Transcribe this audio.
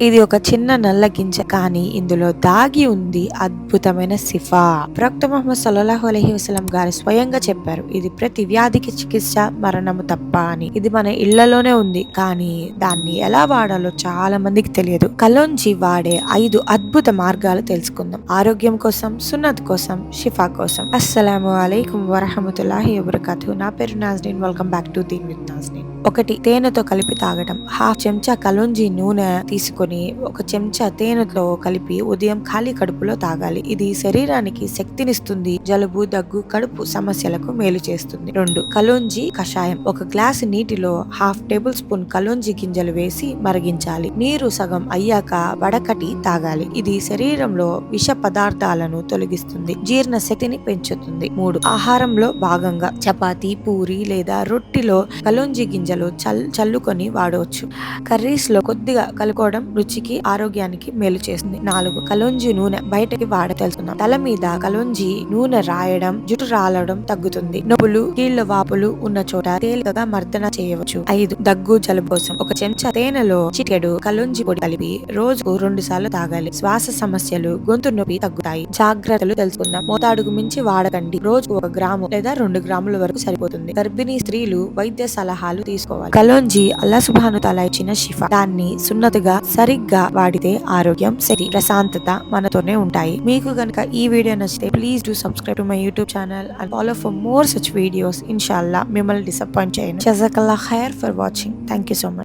ఇది ఒక చిన్న నల్ల గింజ కానీ ఇందులో దాగి ఉంది అద్భుతమైన సిఫా ప్రవక్త మొహమ్మద్ సల్లాహు అలహి వసలం గారు స్వయంగా చెప్పారు ఇది ప్రతి వ్యాధికి చికిత్స మరణము తప్ప అని. ఇది మన ఇళ్ళలోనే ఉంది కానీ దాన్ని ఎలా వాడాలో చాలా మందికి తెలియదు. కలోంజి వాడే ఐదు అద్భుత మార్గాలు తెలుసుకుందాం. ఆరోగ్యం కోసం సున్నత్ కోసం షిఫా కోసం. అస్సలాము అలైకుం వరహమతుల్లాహి వబర్కాతు నా పేరు Nazneen welcome back to Deen with ఒకటి తేనెతో కలిపి తాగడం హాఫ్ చెంచా కలోంజి నూనె తీసుకొని ఒక చెంచా తేనెతో కలిపి ఉదయం ఖాళీ కడుపులో తాగాలి. ఇది శరీరానికి శక్తినిస్తుంది. జలుబు దగ్గు కడుపు సమస్యలకు మేలు చేస్తుంది. రెండు కలోంజి కషాయం. ఒక గ్లాసు నీటిలో హాఫ్ టేబుల్ స్పూన్ కలోంజి గింజలు వేసి మరిగించాలి. నీరు సగం అయ్యాక వడకటి తాగాలి. ఇది శరీరంలో విష పదార్థాలను తొలగిస్తుంది. జీర్ణ శక్తిని పెంచుతుంది. మూడు ఆహారంలో భాగంగా చపాతీ పూరి లేదా రొట్టిలో కలోంజి గింజలు చల్ చల్లుకొని వాడవచ్చు. కర్రీస్లో కొద్దిగా కలుకోవడం రుచికి ఆరోగ్యానికి మేలు చేస్తుంది నాలుగు కలోంజి నూనె బయటకి వాడ తెలుసుకున్నాం. తల మీద కలోంజి నూనె రాయడం జుట్టు రాలడం తగ్గుతుంది. నొప్పులు కీళ్ళ వాపులు ఉన్న చోట తేలికగా మర్దన చేయవచ్చు. ఐదు దగ్గు జలుబు కోసం ఒక చెంచా తేనెలో చిటికెడు కలోంజి పొడి కలిపి రోజుకు రెండు సార్లు తాగాలి. శ్వాస సమస్యలు గొంతు నొప్పి తగ్గుతాయి. జాగ్రత్తలు తెలుసుకుందాం. మోతాడుకు మించి వాడకండి. రోజు ఒక గ్రాము లేదా రెండు గ్రాముల వరకు సరిపోతుంది. గర్భిణీ స్త్రీలు వైద్య సలహాలు తీసుకోవాలి. కలోంజి అల్లా సుభాను తల ఇచ్చిన షిఫా దాన్ని సున్నతగా సరిగ్గా వాడితే ఆరోగ్యం శక్తి ప్రశాంతత మనతోనే ఉంటాయి. మీకు గనక ఈ వీడియో నచ్చితే please do subscribe to my YouTube channel and follow for more such videos ఇన్షాల్లా మిమ్మల్ని డిసప్పాయింట్ చేయండి జజకల్లా hire for watching. Thank you so much